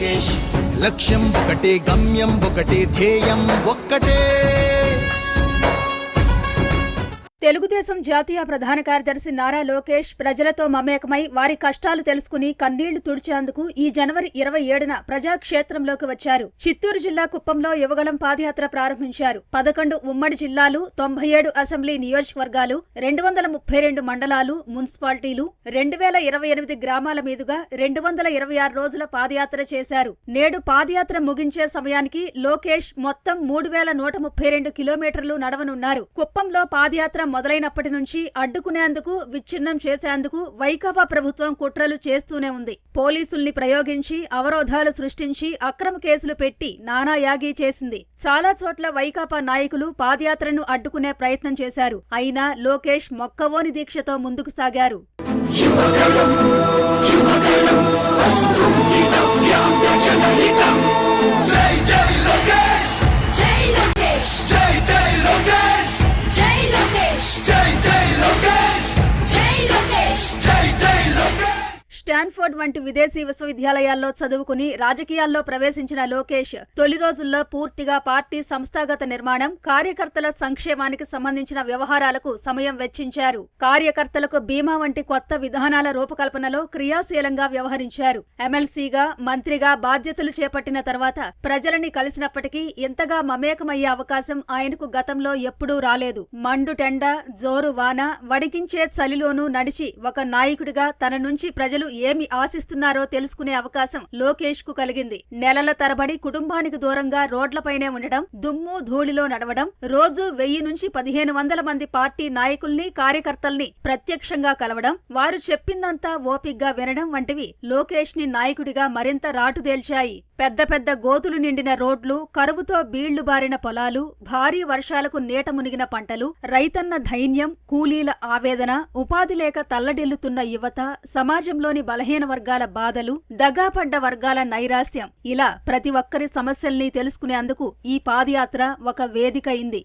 లోకేష్. లక్ష్యం ఒకటే గమ్యం ఒకటే ధ్యేయం ఒక్కటే. తెలుగుదేశం జాతీయ ప్రధాన కార్యదర్శి నారా లోకేష్ ప్రజలతో మమేకమై వారి కష్టాలు తెలుసుకుని కన్నీళ్ళు తుడిచేందుకు ఈ జనవరి ఇరవై ఏడున ప్రజాక్షేత్రంలోకి వచ్చారు. చిత్తూరు జిల్లా కుప్పంలో యువగళం పాదయాత్ర ప్రారంభించారు. పదకొండు ఉమ్మడి జిల్లాలు తొంభై ఏడు అసెంబ్లీ నియోజకవర్గాలు రెండు వందల ముప్పై రెండు మండలాలు మున్సిపాలిటీలు రెండు వేల ఇరవై ఎనిమిది గ్రామాల మీదుగా రెండు వందల ఇరవై ఆరు రోజుల పాదయాత్ర చేశారు. నేడు పాదయాత్ర ముగించే సమయానికి లోకేష్ మొత్తం మూడు వేల నూట ముప్పై రెండు కిలోమీటర్లు నడవనున్నారు. కుప్పంలో పాదయాత్ర మొదలైనప్పటి నుంచి అడ్డుకునేందుకు విచ్ఛిన్నం చేసేందుకు వైకాపా ప్రభుత్వం కుట్రలు చేస్తూనే ఉంది. పోలీసుల్ని ప్రయోగించి అవరోధాలు సృష్టించి అక్రమ కేసులు పెట్టి నానా యాగి చేసింది. చాలా చోట్ల వైకాపా నాయకులు పాదయాత్రను అడ్డుకునే ప్రయత్నం చేశారు. అయినా లోకేష్ మొక్కవోని దీక్షతో ముందుకు సాగారు. జై స్టాన్ఫోర్డ్ వంటి విదేశీ విశ్వవిద్యాలయాల్లో చదువుకుని రాజకీయాల్లో ప్రవేశించిన లోకేష్ తొలి రోజుల్లో పూర్తిగా పార్టీ సంస్థాగత నిర్మాణం కార్యకర్తల సంక్షేమానికి సంబంధించిన వ్యవహారాలకు సమయం వెచ్చించారు. కార్యకర్తలకు బీమా వంటి కొత్త విధానాల రూపకల్పనలో క్రియాశీలంగా వ్యవహరించారు. ఎమ్మెల్సీగా మంత్రిగా బాధ్యతలు చేపట్టిన తర్వాత ప్రజలని కలిసినప్పటికీ ఇంతగా మమేకమయ్యే అవకాశం ఆయనకు గతంలో ఎప్పుడూ రాలేదు. మండు టెండ జోరు వాన వడికించే చలిలోనూ నడిచి ఒక నాయకుడిగా తన నుంచి ప్రజలు ఏ ఏమి ఆశిస్తున్నారో తెలుసుకునే అవకాశం లోకేష్కు కలిగింది. నెలల తరబడి కుటుంబానికి దూరంగా రోడ్లపైనే ఉండడం దుమ్ము ధూళిలో నడవడం రోజు వెయ్యి నుంచి పదిహేను వందల మంది పార్టీ నాయకుల్ని కార్యకర్తల్ని ప్రత్యక్షంగా కలవడం వారు చెప్పిందంతా ఓపిగ్గా వినడం వంటివి లోకేష్ని నాయకుడిగా మరింత రాటుదేల్చాయి పెద్ద పెద్ద గోతులు నిండిన రోడ్లు కరువుతో బీళ్ళు బారిన పొలాలు భారీ వర్షాలకు నీట మునిగిన పంటలు రైతన్న ధైన్యం కూలీల ఆవేదన ఉపాధి లేక తల్లడిల్లుతున్న యువత సమాజంలోని బలహీన వర్గాల బాధలు దగాపడ్డ వర్గాల నైరాస్యం ఇలా ప్రతి ఒక్కరి సమస్యల్ని తెలుసుకునేందుకు ఈ పాదయాత్ర ఒక వేదిక అయింది.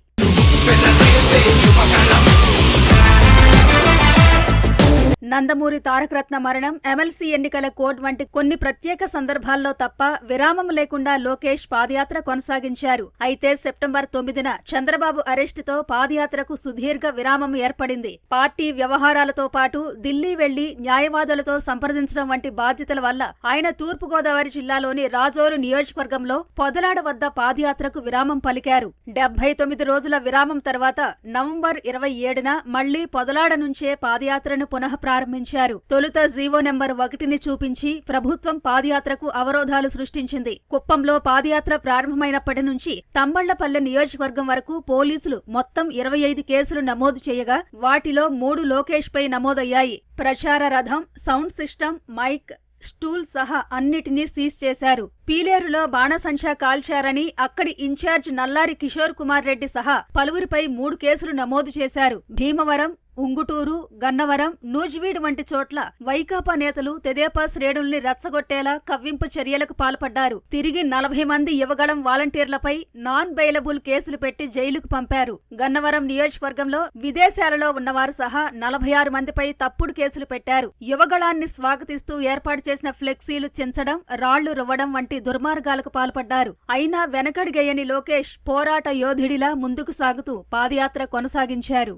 నందమూరి తారకరత్న మరణం ఎమ్మెల్సీ ఎన్నికల కోడ్ వంటి కొన్ని ప్రత్యేక సందర్భాల్లో తప్ప విరామం లేకుండా లోకేష్ పాదయాత్ర కొనసాగించారు. అయితే సెప్టెంబర్ తొమ్మిదిన చంద్రబాబు అరెస్టుతో పాదయాత్రకు సుదీర్ఘ విరామం ఏర్పడింది. పార్టీ వ్యవహారాలతో పాటు ఢిల్లీ వెళ్ళి న్యాయవాదులతో సంప్రదించడం వంటి బాధ్యతల వల్ల ఆయన తూర్పుగోదావరి జిల్లాలోని రాజోలు నియోజకవర్గంలో పొదలాడ వద్ద పాదయాత్రకు విరామం పలికారు. డెబ్బై తొమ్మిది రోజుల విరామం తర్వాత నవంబర్ ఇరవై ఏడున మళ్ళీ పొదలాడ నుంచే పాదయాత్రను పునః ప్రారంభించారు. తొలుత జీవో నెంబర్ ఒకటిని చూపించి ప్రభుత్వం పాదయాత్రకు అవరోధాలు సృష్టించింది. కుప్పంలో పాదయాత్ర ప్రారంభమైనప్పటి నుంచి తంబళ్ళపల్లె నియోజకవర్గం వరకు పోలీసులు మొత్తం ఇరవై ఐదు కేసులు నమోదు చేయగా వాటిలో మూడు లోకేష్ పై నమోదయ్యాయి. ప్రచార రథం సౌండ్ సిస్టమ్ మైక్ స్టూల్ సహా అన్నిటినీ సీజ్ చేశారు. పీలేరులో బాణసంచా కాల్చారని అక్కడి ఇన్ఛార్జ్ నల్లారి కిషోర్ కుమార్ రెడ్డి సహా పలువురిపై మూడు కేసులు నమోదు చేశారు. భీమవరం ఉంగుటూరు గన్నవరం నూజివీడు వంటి చోట్ల వైకాపా నేతలు తెదేపా శ్రేణుల్ని రెచ్చగొట్టేలా కవ్వింపు చర్యలకు పాల్పడ్డారు. తిరిగి నలభై మంది యువగళం వాలంటీర్లపై నాన్ బెయిలబుల్ కేసులు పెట్టి జైలుకు పంపారు. గన్నవరం నియోజకవర్గంలో విదేశాలలో ఉన్నవారు సహా నలభై ఆరు మందిపై తప్పుడు కేసులు పెట్టారు. యువగళాన్ని స్వాగతిస్తూ ఏర్పాటు చేసిన ఫ్లెక్సీలు చించడం రాళ్ళు రువ్వడం వంటి దుర్మార్గాలకు పాల్పడ్డారు. అయినా వెనకడిగయ్యని లోకేష్ పోరాట యోధుడిలా ముందుకు సాగుతూ పాదయాత్ర కొనసాగించారు.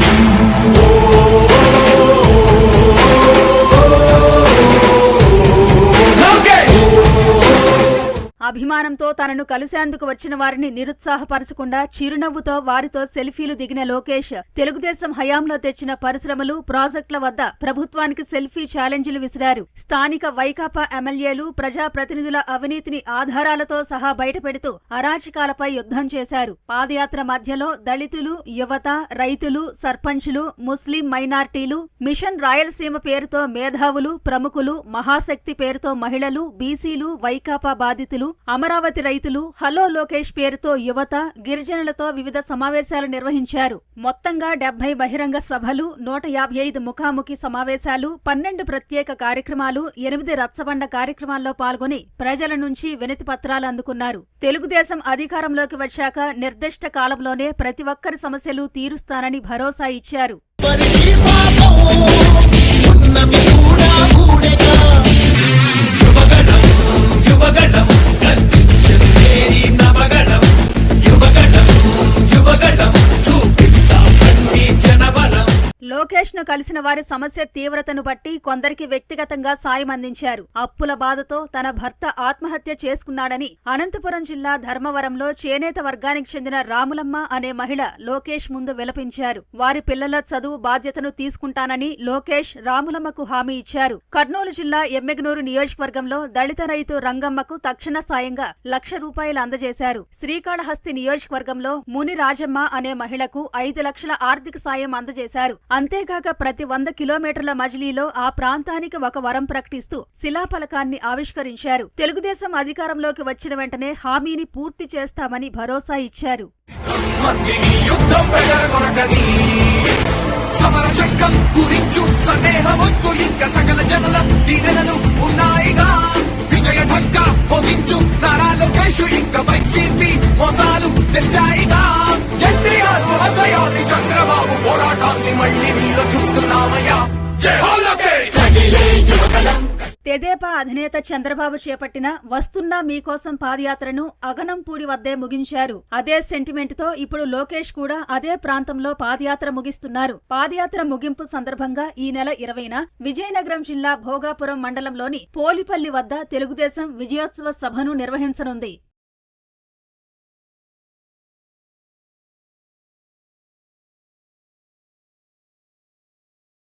Thank you. అభిమానంతో తనను కలిసేందుకు వచ్చిన వారిని నిరుత్సాహపరచకుండా చిరునవ్వుతో వారితో సెల్ఫీలు దిగిన లోకేష్ తెలుగుదేశం హయాంలో తెచ్చిన పరిశ్రమలు ప్రాజెక్టుల వద్ద ప్రభుత్వానికి సెల్ఫీ ఛాలెంజ్లు విసిరారు. స్థానిక వైకాపా ఎమ్మెల్యేలు ప్రజాప్రతినిధుల అవినీతిని ఆధారాలతో సహా బయటపెడుతూ అరాచకాలపై యుద్ధం చేశారు. పాదయాత్ర మధ్యలో దళితులు యువత రైతులు సర్పంచులు ముస్లిం మైనార్టీలు మిషన్ రాయలసీమ పేరుతో మేధావులు ప్రముఖులు మహాశక్తి పేరుతో మహిళలు బీసీలు వైకాపా బాధితులు అమరావతి రైతులు హలో లోకేష్ పేరుతో యువత గిరిజనులతో వివిధ సమావేశాలు నిర్వహించారు. మొత్తంగా డెబ్బై బహిరంగ సభలు నూట యాభై ఐదు ముఖాముఖి సమావేశాలు పన్నెండు ప్రత్యేక కార్యక్రమాలు ఎనిమిది రచ్చబండ కార్యక్రమాల్లో పాల్గొని ప్రజల నుంచి వినతి పత్రాలు అందుకున్నారు. తెలుగుదేశం అధికారంలోకి వచ్చాక నిర్దిష్ట కాలంలోనే ప్రతి ఒక్కరి సమస్యలు తీరుస్తానని భరోసా ఇచ్చారు. ను కలిసిన వారి సమస్య తీవ్రతను బట్టి కొందరికి వ్యక్తిగతంగా సాయం అందించారు. అప్పుల బాధతో తన భర్త ఆత్మహత్య చేసుకున్నాడని అనంతపురం జిల్లా ధర్మవరంలో చేనేత వర్గానికి చెందిన రాములమ్మ అనే మహిళ లోకేష్ ముందు విలపించారు. వారి పిల్లల చదువు బాధ్యతను తీసుకుంటానని లోకేష్ రాములమ్మకు హామీ ఇచ్చారు. కర్నూలు జిల్లా ఎమ్మెగనూరు నియోజకవర్గంలో దళిత రైతు రంగమ్మకు తక్షణ సాయంగా లక్ష రూపాయలు అందజేశారు. శ్రీకాళహస్తి నియోజకవర్గంలో ముని రాజమ్మ అనే మహిళకు ఐదు లక్షల ఆర్థిక సాయం అందజేశారు. అంతేకాక ప్రతి వంద కిలోమీటర్ల మజిలీలో ఆ ప్రాంతానికి ఒక వరం ప్రకటిస్తూ శిలాఫలకాన్ని ఆవిష్కరించారు. తెలుగుదేశం అధికారంలోకి వచ్చిన వెంటనే హామీని పూర్తి చేస్తామని భరోసా ఇచ్చారు. సకల జనుల ఉన్నాయిగా. విజయ ఢంక మోగించు నారా లోకేష్ ఇంకా వైసీపీ మోసాలు తెలిసాయిగా. తెదేపా అధినేత చంద్రబాబు చేపట్టిన వస్తున్నా మీకోసం పాదయాత్రను అగనంపూడి వద్దే ముగించారు. అదే సెంటిమెంట్తో ఇప్పుడు లోకేష్ కూడా అదే ప్రాంతంలో పాదయాత్ర ముగిస్తున్నారు. పాదయాత్ర ముగింపు సందర్భంగా ఈ నెల ఇరవైన విజయనగరం జిల్లా భోగాపురం మండలంలోని పోలిపల్లి వద్ద తెలుగుదేశం విజయోత్సవ సభను నిర్వహించనుంది.